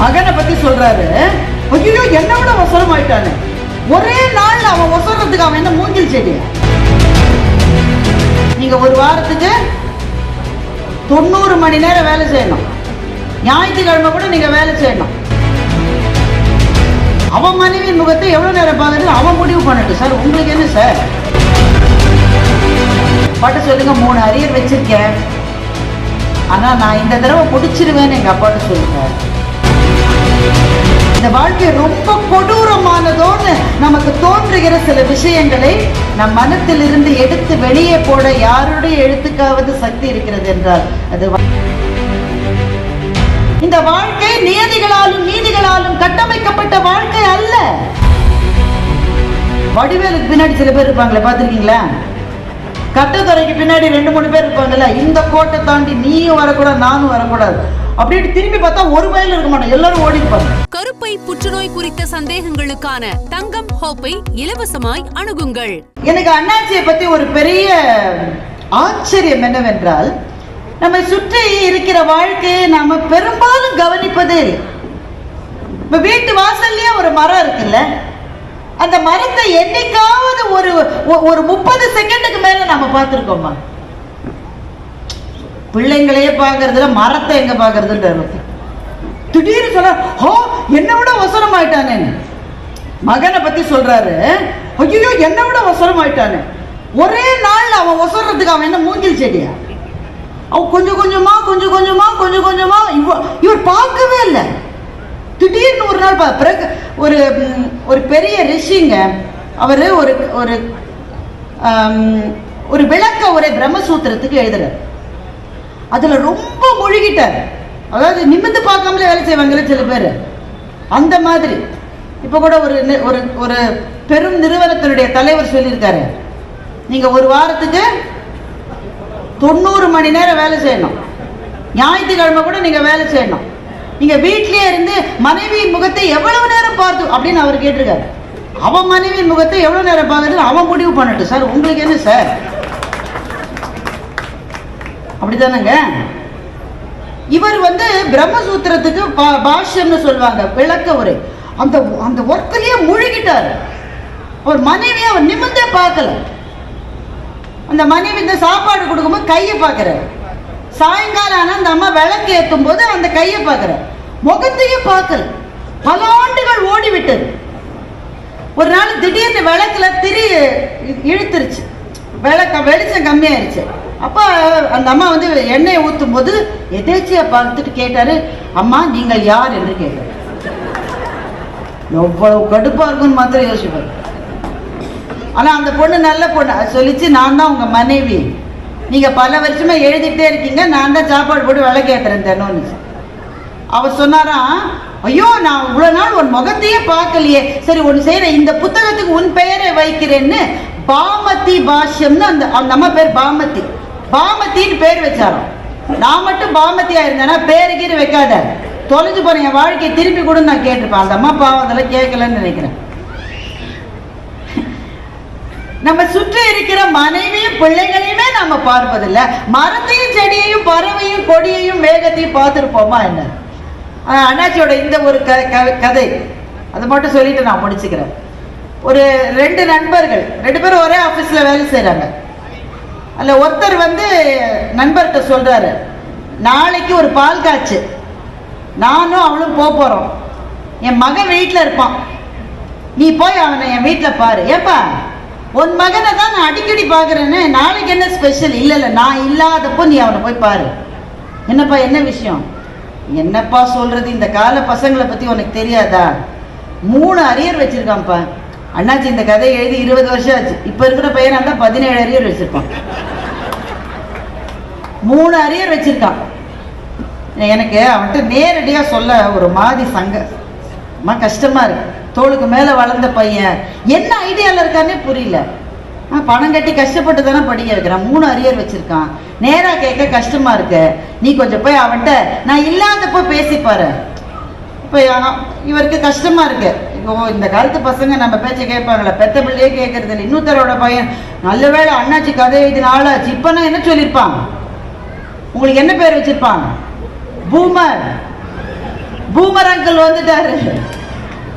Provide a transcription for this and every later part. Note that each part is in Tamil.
மகனை பத்தி சொல்றாரு. ஐயோ என்ன விட ஒசரம் ஆயிட்டானு. ஒரே நாள் அவன் ஒசரத்துக்கு அவன் என்ன மூங்கில் செடியா நீங்க ஒரு வாரத்துக்கு தொண்ணூறு மணி நேரம் வேலை செய்யணும். ஞாயிற்றுக்கிழமை கூட நீங்க வேலை செய்யணும். அவன் மனைவி முகத்தை எவ்வளவு நேரம் பார்க்கறது அவன் முடிவு பண்ணட்டும். சார் உங்களுக்கு என்ன சார்? அப்பாட்ட சொல்லுங்க மூணு அரியர் வச்சிருக்கேன். ஆனா நான் இந்த தடவை பிடிச்சிருவேன்னு எங்க அப்பாட்ட சொல்லுங்க இந்த வாழ்க்கை ரொம்ப கொடூரமானதோன்னு நமக்கு தோன்றுகிற சில விஷயங்களை நம் மனத்திலிருந்து எடுத்து வெளியே போட யாருடைய எழுத்துக்காவது சக்தி இருக்கிறது என்றால் அது இந்த வாழ்க்கை நியதிகளாலும் நீதிகளாலும் கட்டமைக்கப்பட்ட வாழ்க்கை அல்ல. வடிவேலுக்கு பின்னாடி சில பேர் இருப்பாங்களே பார்த்துருக்கீங்களா? கட்டத்துறைக்கு பின்னாடி ரெண்டு மூணு பேர் இருப்பாங்கல்ல இந்த கோட்டை தாண்டி நீயும் வரக்கூடாது நானும் வரக்கூடாது. அப்படின்னு திரும்பி பார்த்தா ஒரு வயல் இருக்க மாட்டோம். எல்லாரும் ஓடிப்பாங்க கருப்பை புற்றுநோய் குறித்த சந்தேகங்களுக்கான தங்கம் ஹோப்பை இலவசமாய் அணுகுங்கள். எனக்கு அண்ணாச்சியை பத்தி ஒரு பெரிய ஆச்சரியம் என்னவென்றால் நம்மை சுற்றி இருக்கிற வாழ்க்கையை நாம பெரும்பாலும் கவனிப்பதே இப்ப வீட்டு வாசல்லயே ஒரு மரம் இருக்குல்ல? அந்த மரத்தை என்னைக்காவது ஒரு ஒரு முப்பது செகண்டுக்கு மேல நாம பார்த்துருக்கோமா? பிள்ளைங்களையே பார்க்கறதுல மரத்தை எங்க பார்க்கறதுன்ற திடீர்னு சொல்ல ஹோ என்னை விட ஒசரம் ஆயிட்டானே மகனை பத்தி சொல்றாரு. ஐயோ என்னை விட ஒசரம் ஆயிட்டானே ஒரே நாள் அவன் ஒசரத்துக்கு அவன் என்ன மூங்கில் செடியா? அவன் கொஞ்சம் கொஞ்சமா கொஞ்சம் கொஞ்சமா கொஞ்சம் கொஞ்சமா இவர் பார்க்கவே இல்லை. திடீர்னு ஒரு நாள் பிறகு ஒரு ஒரு பெரிய ரிஷிங்க அவர் ஒரு ஒரு ஒரு விளக்க ஒரு பிரம்மசூத்திரத்துக்கு எழுதுறார். அதுல ரொம்ப முழுகிட்டார். அதாவது நிமிர்ந்து பார்க்காமலே வேலை செய்வாங்கல்ல சில பேர். அந்த மாதிரி. இப்போ கூட ஒரு ஒரு ஒரு பெரும் நிறுவனத்தினுடைய தலைவர் சொல்லியிருக்காரு. நீங்கள் ஒரு வாரத்துக்கு தொண்ணூறு மணி நேரம் வேலை செய்யணும். ஞாயிற்றுக்கிழமை கூட நீங்கள் வேலை செய்யணும். நீங்கள் வீட்டிலேயே இருந்து மனைவியின் முகத்தை எவ்வளவு நேரம் பார்த்து அப்படின்னு அவர் கேட்டிருக்காரு. அவன் மனைவியின் முகத்தை எவ்வளோ நேரம் பார்க்கறது அவன் முடிவு பண்ணட்டும். சார் உங்களுக்கு என்ன சார்? அப்படி தானேங்க இவர் வந்து பிரம்மசூத்திரத்துக்கு பா- பாஷ்யம்னு சொல்லுவாங்க விளக்க உரை. அந்த அந்த ஒர்க்கிலேயே முழுகிட்டார். அவர் மனைவியை அவர் நிமிர்ந்தே பார்க்கல. அந்த மனைவி இந்த சாப்பாடு கொடுக்கும்போது கையை பார்க்குறாரு. சாயங்காலம் ஆனால் அந்த அம்மா விளக்கு ஏற்றும் போது அந்த கையை பார்க்குறாரு. முகத்தையே பார்க்கல. பல ஆண்டுகள் ஓடிவிட்டது. ஒரு நாள் திடீர்னு விளக்கில் திரி இழுத்துருச்சு. விளக்க வெளிச்சம் கம்மியாயிருச்சு. அப்போ அந்த அம்மா வந்து எண்ணெயை ஊற்றும் போது எதேச்சியை பார்த்துட்டு கேட்டாரு அம்மா நீங்கள் யார்? என்று கேட்டார். எவ்வளவு கடுப்பாக இருக்கும்னு மாத்திரம் யோசிப்பார். ஆனால் அந்த பொண்ணு நல்ல பொண்ணு. சொல்லிச்சு நான் தான் உங்கள் மனைவி. நீங்கள் பல வருஷமா எழுதிட்டே இருக்கீங்க. நான் தான் சாப்பாடு போட்டு விளக்கு ஏத்துறேன் தினம்னு அவர் சொன்னாராம் ஐயோ நான் இவ்வளோ நாள் உன் முகத்தையே பார்க்கலையே. சரி ஒன்று செய்கிற இந்த புத்தகத்துக்கு உன் பெயரை வைக்கிறேன்னு பாமதி பாஷ்யம்னு அந்த அந்த அம்மா பேர் பாமதி பாமத்தின்னு பேர் வச்சாராம் நான் மட்டும் பாமதியா இருந்தேன்னா பேரு கீறு வைக்காத. தொலைஞ்சு போறேன் என் வாழ்க்கையை திருப்பி கூட நான் கேட்டிருப்பேன். அந்த அம்மா பாவம் அதெல்லாம் கேட்கலன்னு நினைக்கிறேன். நம்ம சுற்றி இருக்கிற மனைவியும் பிள்ளைகளையுமே நம்ம பார்ப்பதில்லை. மரத்தையும் செடியையும் பறவையும் கொடியையும் மேகத்தையும் பார்த்துருப்போமா என்ன? அண்ணாச்சியோட இந்த ஒரு க க- கதை அதை மட்டும் சொல்லிட்டு நான் முடிச்சுக்கிறேன். ஒரு ரெண்டு நண்பர்கள் ரெண்டு பேரும் ஒரே ஆஃபீஸில் வேலை செய்கிறாங்க அதில் ஒருத்தர் வந்து நண்பர்கிட்ட சொல்கிறாரு நாளைக்கு ஒரு பால் காய்ச்சு. நானும் அவளும் போக போகிறோம் என் மகன் வீட்டில் இருப்பான். நீ போய் அவனை என் வீட்டில் பாரு. ஏப்பா உன் மகனை தான் நான் அடிக்கடி பார்க்குறேன்னு நாளைக்கு என்ன ஸ்பெஷல் இல்லை இல்லை நான் இல்லாதப்போ நீ அவனை போய் பாரு. என்னப்பா என்ன விஷயம்? என்னப்பா சொல்கிறது இந்த கால பசங்களை பற்றி உனக்கு தெரியாதா? மூணு அரியர் வச்சுருக்கான்ப்பா. அண்ணாச்சி இந்த கதையை எழுதி இருபது வருஷம் ஆச்சு. இப்போ இருக்கிற பையன் இருந்தால் பதினேழு அரியர் வச்சுருப்பான் மூணு அரியர் வச்சிருக்கான். எனக்கு அவன்கிட்ட நேரடியாக சொல்ல ஒரு மாதிரி சங்க அம்மா கஷ்டமா இருக்கு. தோளுக்கு மேலே வளர்ந்த பையன். என்ன ஐடியாவில் இருக்கானே புரியல. ஆ பணம் கட்டி கஷ்டப்பட்டு தானே படிக்க வைக்கிறான். மூணு அரியர் வச்சிருக்கான். நேராக கேட்க கஷ்டமா இருக்கு. நீ கொஞ்சம் போய் அவன்கிட்ட நான் இல்லாதப்போ பேசிப்பாரு. இப்போ இவருக்கு கஷ்டமா இருக்கு. இப்போ இந்த காலத்து பசங்க நம்ம பேச்சை கேட்பாங்களே. பெத்த பிள்ளையே கேட்கறது இல்லை. இன்னொருத்தரோட பையன் நல்ல வேளை அண்ணாச்சி கதை எழுதின சிப்பனா என்ன சொல்லியிருப்பான்? உங்களுக்கு என்ன பேர் வச்சிருப்பான்? பூமர். பூமர் அங்கிள் வந்துட்டாரு.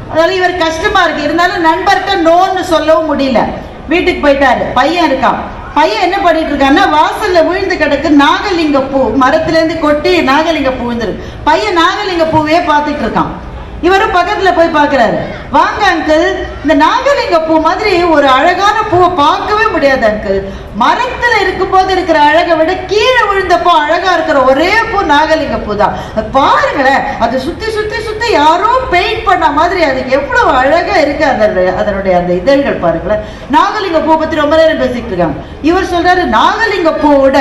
அதனால இவர் கஷ்டமா இருக்கு. இருந்தாலும் நண்பர்கிட்ட நோன்னு சொல்லவும் முடியல. வீட்டுக்கு போயிட்டாரு. பையன் இருக்கான். பையன் என்ன பண்ணிட்டு இருக்கான்னா வாசல்ல விழுந்து கிடக்கு நாகலிங்க பூ மரத்துல இருந்து கொட்டி நாகலிங்க பூ விழுந்துருக்கு. பையன் நாகலிங்க பூவே பார்த்துட்டு இருக்கான். இவரும் பக்கத்துல போய் பாக்குறாரு வாங்க அங்கிள் இந்த நாகலிங்க பூ மாதிரி ஒரு அழகான பூவை பார்க்கவே முடியாது அங்கிள் மரத்துல இருக்கும்போது இருக்கிற அழகை விட கீழே விழுந்தப்போ அழகா இருக்கிற ஒரே பூ நாகலிங்க பூ தான் பாருங்களேன் அது சுத்தி சுத்தி சுத்தி யாரோ பெயிண்ட் பண்ண மாதிரி அது எவ்வளவு அழகா இருக்கு அதனுடைய அதனுடைய அந்த இதழ்கள் பாருங்களேன். நாகலிங்க பூ பத்தி ரொம்ப நேரம் பேசிட்டு இருக்காங்க. இவர் சொல்றாரு நாகலிங்க பூவோட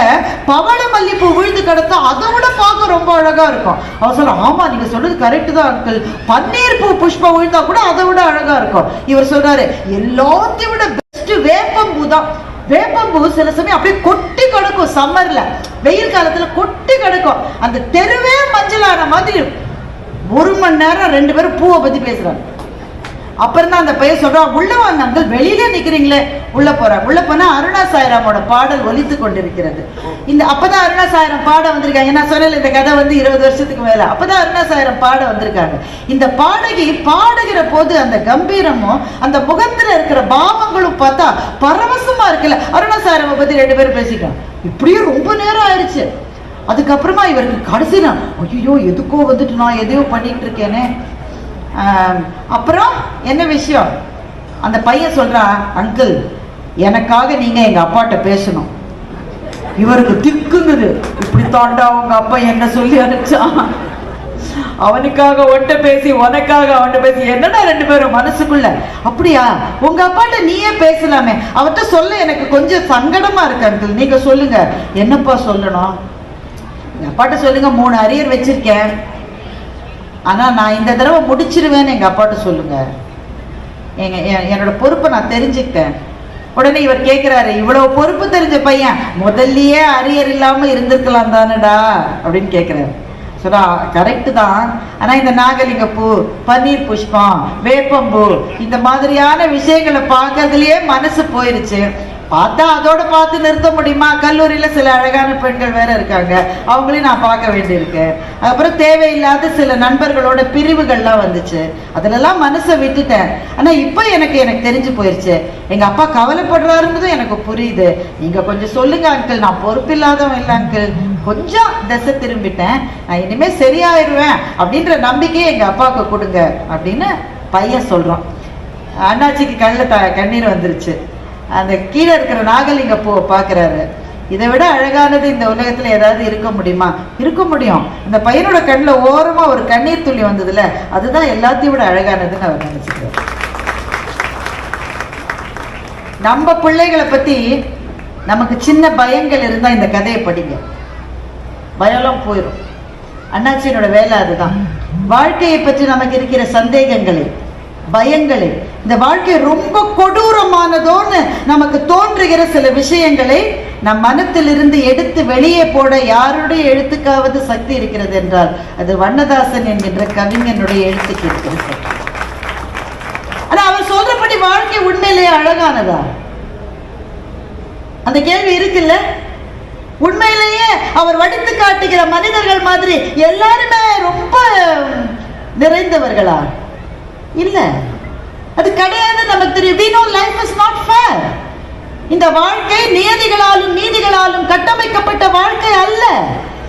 பவள மல்லிப்பூ விழுந்து கிடத்தா அதை விட பார்க்க ரொம்ப அழகா இருக்கும். அவர் சொல்ற ஆமா நீங்க சொல்றது கரெக்ட் தான் அங்கிள் பன்னீர் பூ புஷ்பம் விழுந்தா கூட அதை விட அழகா இருக்கும். இவர் சொல்றாரு எல்லாத்தையும் விட பெஸ்ட் வேப்பம்பூ தான். வேப்பம்பூ சில சமயம் அப்படியே கொட்டி கிடக்கும் சம்மர்ல வெயில் காலத்துல கொட்டி கிடக்கும். அந்த தெருவே மஞ்சளான மாதிரி ஒரு மணி நேரம் ரெண்டு பேரும் பூவை பத்தி பேசுறாங்க. அப்புறம் தான் அந்த பையன் சொல்றான் உள்ள வாங்க அங்கிள் வெளியிலே நிக்கிறீங்களே. உள்ள போறாங்க உள்ள போனா அருணா சாய்ராமோட பாடல் ஒலித்து கொண்டிருக்கிறது. இந்த அப்பதான் அருணா சாயிரம் பாட வந்திருக்காங்க. நான் சொன்னேன் இந்த கதை வந்து இருபது வருஷத்துக்கு மேல. அப்பதான் அருணா சாயிரம் பாட வந்திருக்காங்க. இந்த பாடகி பாடுகிற போது அந்த கம்பீரமும் அந்த முகத்துல இருக்கிற பாவங்களும் பார்த்தா பரவசமா இருக்குல்ல. அருணா சாய்ராமை பத்தி ரெண்டு பேரும் பேசிக்கலாம் இப்படியே ரொம்ப நேரம் ஆயிடுச்சு. அதுக்கப்புறமா இவருக்கு கடைசி நான் ஐயோ எதுக்கோ வந்துட்டு நான் எதையோ பண்ணிட்டு இருக்கேனே. அப்புறம் என்ன விஷயம்? அந்த பையன் சொல்கிறான் அங்கிள் எனக்காக நீங்கள் எங்கள் அப்பாட்ட பேசணும். இவருக்கு திக்குங்குது. இப்படி தாண்டா உங்கள் அப்பா என்ன சொல்லி அனுப்பிச்சான்? அவனுக்காக ஒன்ட்ட பேசி உனக்காக அவன்கிட்ட பேசி என்னடா ரெண்டு பேரும் மனசுக்குள்ள? அப்படியா? உங்க அப்பாட்ட நீயே பேசலாமே. அவர்கிட்ட சொல்ல எனக்கு கொஞ்சம் சங்கடமா இருக்கு அங்கிள். நீங்க சொல்லுங்க. என்னப்பா சொல்லணும்? எங்க அப்பாட்ட சொல்லுங்க மூணு அரியர் வச்சிருக்கேன். ஆனால் நான் இந்த தடவை முடிச்சிருவேன்னு எங்கள் அப்பாட்ட சொல்லுங்கள் எங்க எ- என்னோட பொறுப்பை நான் தெரிஞ்சுக்கிட்டேன். உடனே இவர் கேட்குறாரு இவ்வளோ பொறுப்பு தெரிஞ்ச பையன் முதல்லையே அரியர் இல்லாமல் இருந்திருக்கலாம் தானடா? அப்படின்னு கேட்குறாரு சொன்னா கரெக்டு தான். ஆனால் இந்த நாகலிங்க பூ பன்னீர் புஷ்பம் வேப்பம்பூ இந்த மாதிரியான விஷயங்களை பார்க்கறதுலயே மனசு போயிருச்சு. பார்த்தா அதோட பார்த்து நிறுத்த முடியுமா? கல்லூரியில் சில அழகான பெண்கள் வேற இருக்காங்க. அவங்களையும் நான் பார்க்க வேண்டியிருக்கு. அப்புறம் தேவையில்லாத சில நண்பர்களோட பிரிவுகள்லாம் வந்துச்சு. அதுலலாம் மனசை விட்டுட்டேன். ஆனால் இப்போ எனக்கு எனக்கு தெரிஞ்சு போயிடுச்சு எங்கள் அப்பா கவலைப்படுறாருன்றதும் எனக்கு புரியுது. நீங்கள் கொஞ்சம் சொல்லுங்க அங்கிள் நான் பொறுப்பில்லாதவன் இல்லை அங்கிள் கொஞ்சம் திசை திரும்பிட்டேன். நான் இனிமே சரியாயிருவேன் அப்படின்ற நம்பிக்கையை எங்கள் அப்பாவுக்கு கொடுங்க அப்படின்னு பையன் சொல்கிறான் அண்ணாச்சிக்கு கண்ணில் த கண்ணீர் வந்துருச்சு. அந்த கீழே இருக்கிற நாகலிங்க பூவை பார்க்குறாரு. இதை விட அழகானது இந்த உலகத்தில் ஏதாவது இருக்க முடியுமா? இருக்க முடியும். இந்த பையனோட கண்ணில் ஓரமாக ஒரு கண்ணீர் துளி வந்ததுல அதுதான் எல்லாத்தையும் விட அழகானதுன்னு அவர் நினச்சிக்கிறார். நம்ம பிள்ளைகளை பற்றி நமக்கு சின்ன பயங்கள் இருந்தால் இந்த கதையை படிங்க. பயம்லாம் போயிடும் அண்ணாச்சியனோட வேலை அதுதான். வாழ்க்கையை பற்றி நமக்கு இருக்கிற சந்தேகங்களை பயங்களை. இந்த வாழ்க்கை ரொம்ப கொடூரமானதோன்னு நமக்கு தோன்றுகிற சில விஷயங்களை நம் மனத்திலிருந்து எடுத்து வெளியே போட யாருடைய எழுத்துக்காவது சக்தி இருக்கிறது என்றால் அது வண்ணதாசன் என்கின்ற கவிஞனுடைய எழுத்துக்கு இருக்கிறது. ஆனா அவர் சொல்றபடி வாழ்க்கை உண்மையிலேயே அழகானதா? அந்த கேள்வி இருக்குல்ல? உண்மையிலேயே அவர் வடித்து காட்டுகிற மனிதர்கள் மாதிரி எல்லாருமே ரொம்ப நிறைந்தவர்களா? இல்லை. அது கிடையாது. நமக்கு தெரியும். We know life is not fair இந்த வாழ்க்கை நியதிகளாலும் நீதிகளாலும் கட்டமைக்கப்பட்ட வாழ்க்கை அல்ல.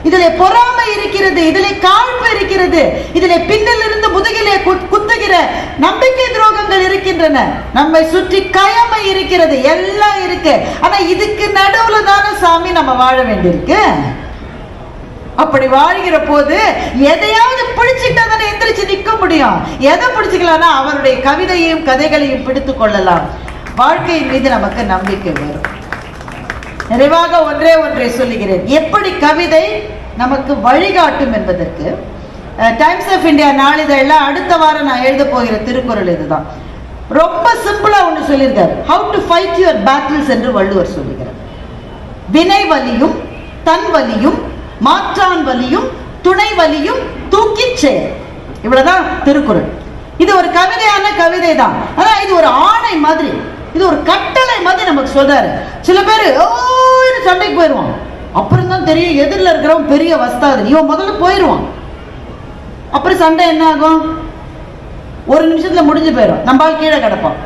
இதிலே பொறாமை இருக்கிறது. இதிலே காழ்ப்பு இருக்கிறது. இதிலே பின்னில் இருந்து முதுகிலே குத்- குத்துகிற நம்பிக்கை துரோகங்கள் இருக்கின்றன. நம்மை சுற்றி கயமை இருக்கிறது. எல்லாம் இருக்கு. ஆனா இதுக்கு நடுவுல தானே சாமி நம்ம வாழ வேண்டியிருக்கு? அப்படி வாழ்கிற போது எதையாவது பிடிச்சிட்டா தானே எந்திரிச்சு நிற்க முடியும். எதை பிடிச்சிக்கலாம்னா அவருடைய கவிதையையும் கதைகளையும் பிடித்து கொள்ளலாம். வாழ்க்கையின் மீது நமக்கு நம்பிக்கை வரும். நிறைவாக ஒன்றே ஒன்றை சொல்லுகிறேன். எப்படி கவிதை நமக்கு வழிகாட்டும் என்பதற்கு டைம்ஸ் ஆஃப் இந்தியா நாளிதழில் அடுத்த வாரம் நான் எழுத போகிற திருக்குறள் இதுதான். ரொம்ப சிம்பிளா ஒன்று சொல்லியிருக்காரு. How to fight your battles என்று வள்ளுவர் சொல்லுகிறார். வினை வலியும் தன் வலியும் மாற்றான் வலியும் துணை வலியும் தூக்கிச் செயல் இவ்வளவுதான் திருக்குறள். இது ஒரு கவிதையான கவிதை தான் அதான் இது ஒரு ஆணை மாதிரி. இது ஒரு கட்டளை மாதிரி நமக்கு சொல்றாரு. சில பேர் ஓன்னு சண்டைக்கு போயிடுவான். அப்புறம் தான் தெரியும் எதிரில் இருக்கிறவன் பெரிய வஸ்தாது இவன் முதல்ல போயிடுவான். அப்புறம் சண்டை என்ன ஆகும்? ஒரு நிமிஷத்துல முடிஞ்சு போயிடும். நம்ம கீழே கிடப்போம்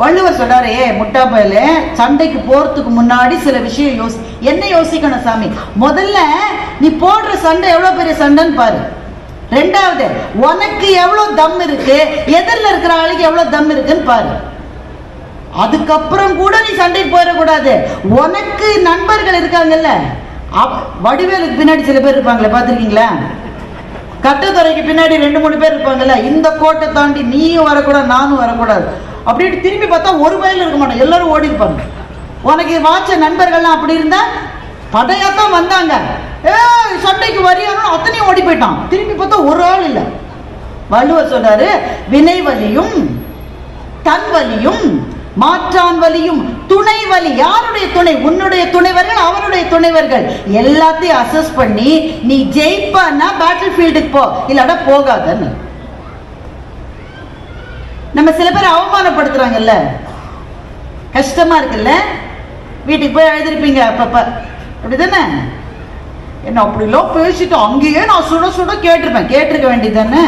வள்ளுவர் சொல்றாரு ஏ முட்டா பயல சண்டைக்கு போறதுக்கு முன்னாடி சில விஷயம் யோசி என்ன யோசிக்கணும் சாமி? முதல்ல நீ போடுற சண்டை எவ்வளவு பெரிய சண்டைன்னு பாரு. ரெண்டாவது உனக்கு எவ்வளவு தம் இருக்கு எதிரில் இருக்கிற ஆளுக்கு எவ்வளவு தம் இருக்குன்னு பாரு. அதுக்கப்புறம் கூட நீ சண்டைக்கு போயிடக்கூடாது. உனக்கு நண்பர்கள் இருக்காங்கல்ல வடிவேலுக்கு பின்னாடி சில பேர் இருப்பாங்களே பார்த்துருக்கீங்களா? கட்டத்துறைக்கு பின்னாடி ரெண்டு மூணு பேர் இருப்பாங்கல்ல இந்த கோட்டை தாண்டி நீயும் வரக்கூடாது நானும் வரக்கூடாது. அப்படின்னு திரும்பி பார்த்தா ஒரு பயில இருக்க மாட்டோம். எல்லாரும் ஓடி இருப்பாங்க. உனக்கு வாச்ச நண்பர்கள்லாம் அப்படி இருந்தா படையாத்தான் வந்தாங்க. ஏ சண்டைக்கு வரியணும் அத்தனையும் ஓடி போயிட்டான். திரும்பி பார்த்தா ஒரு ஆள் இல்லை. வள்ளுவர் சொல்றாரு வினை வலியும் தன் வலியும் மாற்றான் வலியும் துணை வலி. யாருடைய துணை? உன்னுடைய துணைவர்கள் அவருடைய துணைவர்கள். எல்லாத்தையும் அசஸ் பண்ணி நீ ஜெயிப்பான்னா பேட்டில் ஃபீல்டுக்கு போ. இல்லாட போகாதன்னு. நம்ம சில பேர் அவமானப்படுத்துறாங்கல்ல. கஷ்டமா இருக்குல்ல? வீட்டுக்கு போய் எழுதிருப்பீங்க அப்பப்ப. அப்படிதானே? என்ன அப்படிலாம் பேசிட்டு அங்கேயே நான் சுட சுட கேட்டிருப்பேன். கேட்டிருக்க வேண்டியது தானே?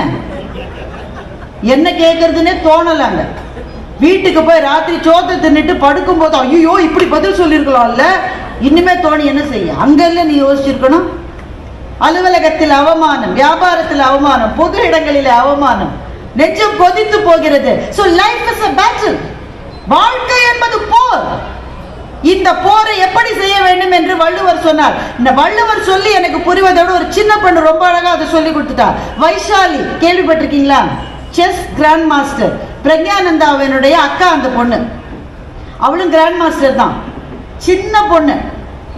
என்ன கேட்கறதுன்னே தோணலாங்க வீட்டுக்கு போய் ராத்திரி சோத்தை தின்னுட்டு படுக்கும்போது ஐயோ இப்படி பதில் சொல்லியிருக்கலாம்ல? இனிமே தோணி என்ன செய்ய? அங்கல்ல நீ யோசிச்சிருக்கணும். அலுவலகத்தில் அவமானம் வியாபாரத்தில் அவமானம் பொது இடங்களில் அவமானம். நெஞ்சம் கொதித்து போகிறது. So life is a battle. வாழ்க்கை என்பது போர். இந்த போரை எப்படி செய்ய வேண்டும் என்று வள்ளுவர் சொன்னார். இந்த வள்ளுவர் சொல்லி எனக்கு புரிவதோடு ஒரு சின்ன பொண்ணு ரொம்ப அழகா அதை சொல்லி கொடுத்துட்டா. வைஷாலி கேள்விப்பட்டிருக்கீங்களா? செஸ் கிராண்ட் மாஸ்டர் பிரக்ஞானந்தாவினுடைய அக்கா அந்த பொண்ணு. அவளும் கிராண்ட் மாஸ்டர் தான். சின்ன பொண்ணு.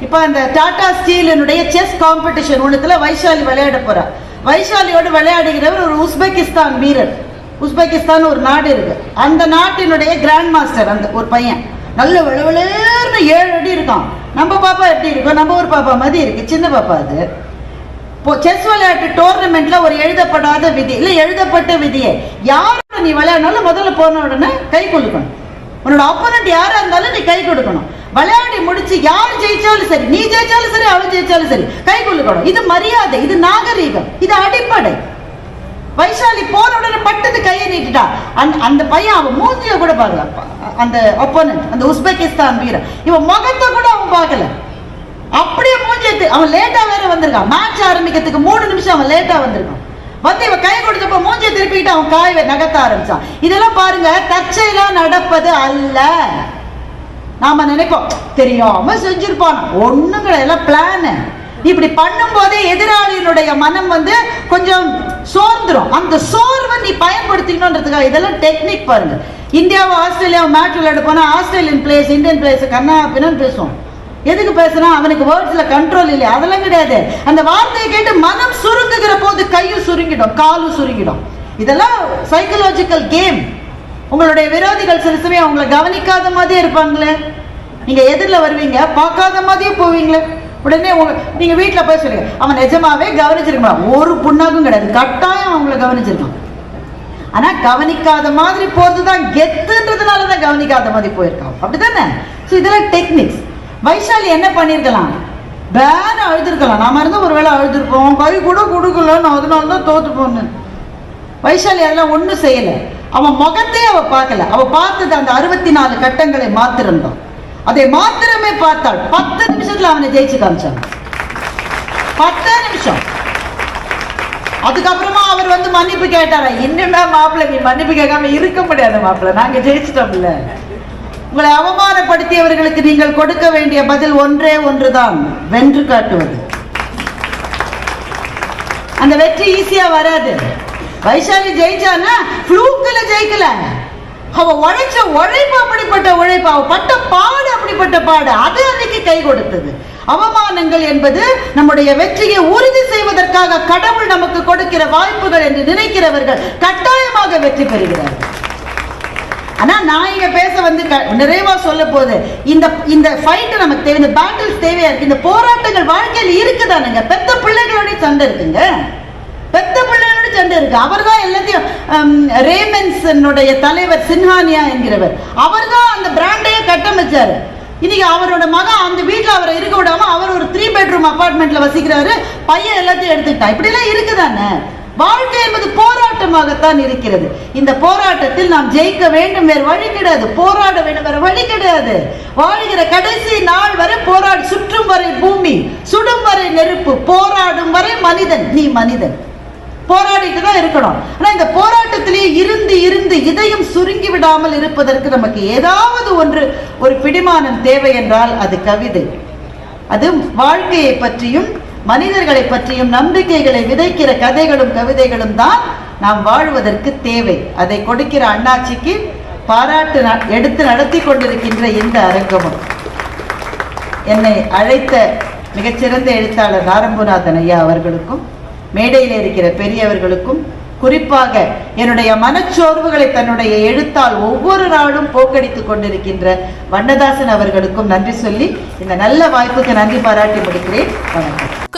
இப்போ அந்த டாடா ஸ்டீலினுடைய செஸ் காம்படிஷன் ஒன்றுத்தில் வைஷாலி விளையாட போகிறா வைஷாலியோடு விளையாடுகிறவர் ஒரு உஸ்பெகிஸ்தான் வீரர். உஸ்பெகிஸ்தான் ஒரு நாடு இருக்கு. அந்த நாட்டினுடைய கிராண்ட் மாஸ்டர் அந்த ஒரு பையன். நல்ல விளவிளர்னு ஏழு அடி இருக்கான். நம்ம பாப்பா எப்படி இருக்கும் நம்ம ஒரு பாப்பா மாதிரி இருக்கு. சின்ன பாப்பா அது. இப்போ செஸ் விளையாட்டு டோர்னமெண்ட்ல ஒரு எழுதப்படாத விதி இல்லை எழுதப்பட்ட விதியை. யார் நீ விளையாடணும் முதல்ல போன உடனே கை கொடுக்கணும். உன்னோட ஆப்போனண்ட் யாரா இருந்தாலும் நீ கை கொடுக்கணும். விளையாடி முடிச்சு யார் ஜெயிச்சாலும் சரி நீ ஜெயிச்சாலும் சரி அவன் ஜெயிச்சாலும் சரி கை கொடுக்கணும். இது மரியாதை இது நாகரீகம் இது அடிப்படை. வைஷாலி போன உடனே பட்டது கையை நீட்டுட்டா. அந்த அந்த பையன் அவன் மூஞ்சிய கூட பார்க்கல அந்த ஒப்போனன்ட் அந்த உஸ்பெகிஸ்தான் வீரன் இவன் முகத்தை கூட அவன் பார்க்கல. அப்படியே மூஞ்சியத்து அவன் லேட்டா வேற வந்திருக்கான். மேட்ச் ஆரம்பிக்கிறதுக்கு மூணு நிமிஷம் அவன் லேட்டா வந்திருக்கான். வந்து இவன் கை கொடுத்தப்ப மூஞ்சியை திருப்பிக்கிட்டு அவன் காய் நகர்த்த ஆரம்பிச்சான். இதெல்லாம் பாருங்க தற்செயலா நடப்பது அல்ல. நாம நினைப்போம் தெரியாம செஞ்சிருப்பான். ஒண்ணும் கிடையாது எல்லாம் பிளானு இப்படி பண்ணும்போதே எதிராளியினுடைய மனம் வந்து கொஞ்சம் சோர்ந்துரும். அந்த சோர்வை நீ பயன்படுத்திக்கணுன்றதுக்காக இதெல்லாம் டெக்னிக் பாருங்க. இந்தியாவை ஆஸ்திரேலியாவும் மேட்ச் விளையாட போனா ஆஸ்திரேலியன் பிளேயர்ஸ் இந்தியன் பிளேயர்ஸ் கண்ணா பின்னு பேசுவோம். எதுக்கு பேசுனா அவனுக்கு வேர்ட்ஸ்ல கண்ட்ரோல் இல்லையா. அதெல்லாம் கிடையாது. அந்த வார்த்தையை கேட்டு மனம் சுருங்குகிற போது கையும் சுருங்கிடும் காலும் சுருங்கிடும். இதெல்லாம் சைக்கலாஜிக்கல் கேம் உங்களுடைய விரோதிகள் சில சமயம் அவங்கள கவனிக்காத மாதிரியே இருப்பாங்களே. நீங்க எதிரில் வருவீங்க பார்க்காத மாதிரியே போவீங்களே. உடனே உங்க நீங்க வீட்டில் போய் சொல்லுங்க அவன் நிஜமாவே கவனிச்சிருக்கான் ஒரு புண்ணாக்கும் கிடையாது. கட்டாயம் அவங்கள கவனிச்சிருக்கான். ஆனால் கவனிக்காத மாதிரி போறதுதான் கெத்துன்றதுனால தான் கவனிக்காத மாதிரி போயிருக்கான். அப்படி தானே ஸோ இதெல்லாம் டெக்னிக்ஸ் வைஷாலி என்ன பண்ணியிருக்கலாம் வேற அழுதுருக்கலாம். நாம இருந்தால் ஒரு வேளை அழுதுருப்போம். கை கூட கொடுக்கல. நான் அதனால தான் தோத்து போனேன். வைஷாலி அதெல்லாம் ஒன்றும் செய்யலை. அவன் முகத்தையே அவள் பார்க்கல. அவள் பார்த்தது அந்த அறுபத்தி நாலு கட்டங்களை மாத்திருந்தான் அதை மாத்திரமே பார்த்தாள். பத்து நிமிஷத்தில் அவனை ஜெயிச்சு காமிச்சான். பத்து நிமிஷம். அதுக்கப்புறமா அவர் வந்து மன்னிப்பு கேட்டாரா? என்னடா மாப்பிள்ளை நீ மன்னிப்பு கேட்காம இருக்க முடியாது மாப்பிள்ளை. நாங்கள் ஜெயிச்சிட்டோம்ல. உங்களை அவமானப்படுத்தியவர்களுக்கு நீங்கள் கொடுக்க வேண்டிய பதில் ஒன்றே ஒன்றுதான். வென்று காட்டுவது. அந்த வெற்றி ஈஸியா வராது. வைஷாலி ஜெயிச்சான்னா ஃப்ளூக்கில் ஜெயிக்கல. அவ உழைச்ச உழைப்பு அப்படிப்பட்ட உழைப்பு அவ பட்ட பாடு அப்படிப்பட்ட பாடு அது அன்னைக்கு கை கொடுத்தது. அவமானங்கள் என்பது நம்முடைய வெற்றியை உறுதி செய்வதற்காக கடவுள் நமக்கு கொடுக்கிற வாய்ப்புகள் என்று நினைக்கிறவர்கள் கட்டாயமாக வெற்றி பெறுகிறார்கள். ஆனால் நான் இங்கே பேச வந்து க- சொல்ல போது இந்த இந்த ஃபைட்டு நமக்கு தேவை இந்த பேட்டில்ஸ் தேவையா இருக்கு. இந்த போராட்டங்கள் வாழ்க்கையில் இருக்குதானுங்க. பெத்த பிள்ளைகளோட சண்டை இருக்குங்க. பெத்த பிள்ளைகளோட சண்டை இருக்கு. அவர் தான் எல்லாத்தையும் ரேமன்ஸனுடைய தலைவர் சின்ஹானியா என்கிறவர். அவர் தான் அந்த பிராண்டையே கட்டமைச்சாரு. இன்னைக்கு அவரோட மகன் அந்த வீட்டில் அவரை இருக்க விடாம அவர் ஒரு த்ரீ பெட்ரூம் அபார்ட்மெண்ட்ல வசிக்கிறாரு. பையன் எல்லாத்தையும் எடுத்துக்கிட்டான். இப்படிலாம் இருக்குதானே? வாழ்க்கை என்பது போராட்டமாகத்தான் இருக்கிறது. இந்த போராட்டத்தில் நாம் ஜெயிக்க வேண்டும் வேறு வழி கிடையாது. போராட வேண்டும் வேறு வழி கிடையாது. வாழ்கிற கடைசி நாள் வரை போராடி. சுற்றும் வரை பூமி சுடும் வரை நெருப்பு போராடும் வரை மனிதன். நீ மனிதன். போராடிட்டு தான் இருக்கணும். ஆனால் இந்த போராட்டத்திலேயே இருந்து இருந்து இதயம் சுருங்கி விடாமல் இருப்பதற்கு நமக்கு ஏதாவது ஒன்று ஒரு பிடிமானம் தேவை என்றால் அது கவிதை. அது வாழ்க்கையை பற்றியும் மனிதர்களை பற்றியும் நம்பிக்கைகளை விதைக்கிற கதைகளும் கவிதைகளும் தான் நாம் வாழ்வதற்கு தேவை. அதை கொடுக்கிற அண்ணாச்சிக்கு பாராட்டு எடுத்து நடத்தி கொண்டிருக்கின்ற இந்த அரங்கமும். என்னை அழைத்த மிகச்சிறந்த எழுத்தாளர் நாரம்புநாதன் ஐயா அவர்களுக்கும் மேடையில் இருக்கிற பெரியவர்களுக்கும் குறிப்பாக என்னுடைய மனச்சோர்வுகளை தன்னுடைய எழுத்தால் ஒவ்வொரு நாளும் போக்கடித்துக் கொண்டிருக்கின்ற வண்ணதாசன் அவர்களுக்கும் நன்றி சொல்லி இந்த நல்ல வாய்ப்புக்கு நன்றி பாராட்டி முடிக்கிறேன். வணக்கம்.